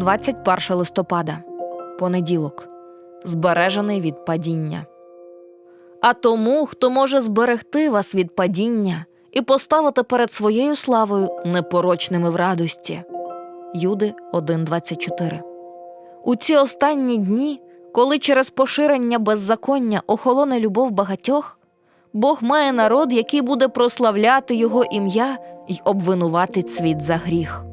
21 листопада, понеділок, збережений від падіння. А тому, хто може зберегти вас від падіння і поставити перед своєю славою непорочними в радості. Юди 1.24 У ці останні дні, коли через поширення беззаконня охолоне любов багатьох, Бог має народ, який буде прославляти його ім'я й обвинуватить світ за гріх.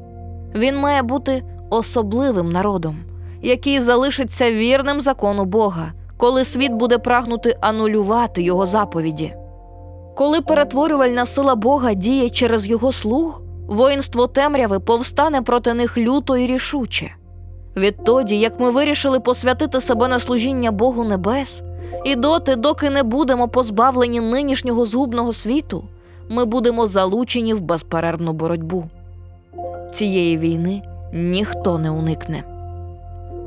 Він має бути особливим народом, який залишиться вірним закону Бога, коли світ буде прагнути анулювати його заповіді. Коли перетворювальна сила Бога діє через його слуг, воїнство темряви повстане проти них люто і рішуче. Відтоді, як ми вирішили посвятити себе на служіння Богу небес, і доти, доки не будемо позбавлені нинішнього згубного світу, ми будемо залучені в безперервну боротьбу. Цієї війни ніхто не уникне.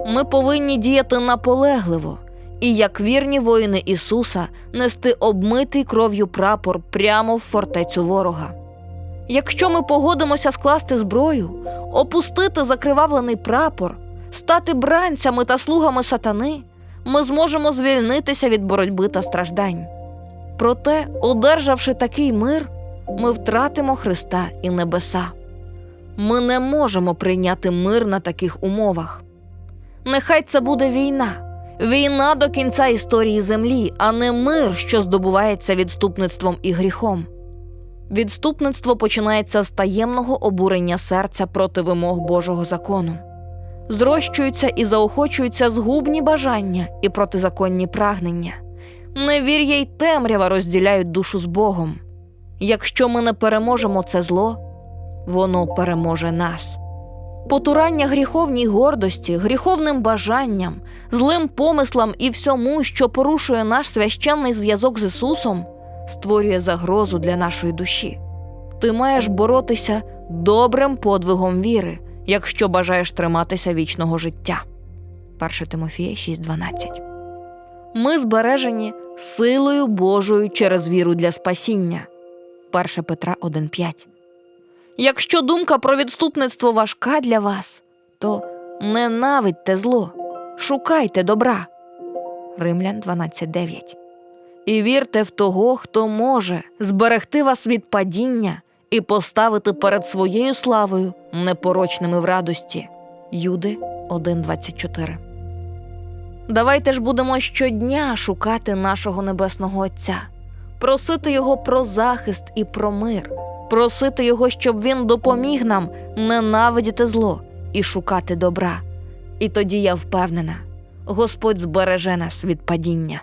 Ми повинні діяти наполегливо і, як вірні воїни Ісуса, нести обмитий кров'ю прапор прямо в фортецю ворога. Якщо ми погодимося скласти зброю, опустити закривавлений прапор, стати бранцями та слугами сатани, ми зможемо звільнитися від боротьби та страждань. Проте, одержавши такий мир, ми втратимо Христа і небеса. Ми не можемо прийняти мир на таких умовах. Нехай це буде війна, війна до кінця історії землі, а не мир, що здобувається відступництвом і гріхом. Відступництво починається з таємного обурення серця проти вимог Божого закону. Зрощуються і заохочуються згубні бажання і протизаконні прагнення. Невір'я й темрява розділяють душу з Богом. Якщо ми не переможемо це зло, воно переможе нас. Потурання гріховній гордості, гріховним бажанням, злим помислам і всьому, що порушує наш священний зв'язок з Ісусом, створює загрозу для нашої душі. Ти маєш боротися добрим подвигом віри, якщо бажаєш триматися вічного життя. 1 Тимофія 6:12 Ми збережені силою Божою через віру для спасіння. 1 Петра 1,5 Якщо думка про відступництво важка для вас, то ненавидьте зло, шукайте добра. Римлян 12.9 І вірте в того, хто може зберегти вас від падіння і поставити перед своєю славою непорочними в радості. Юди 1.24 Давайте ж будемо щодня шукати нашого Небесного Отця, просити Його про захист і про мир, просити Його, щоб Він допоміг нам ненавидіти зло і шукати добра. І тоді я впевнена, Господь збереже нас від падіння.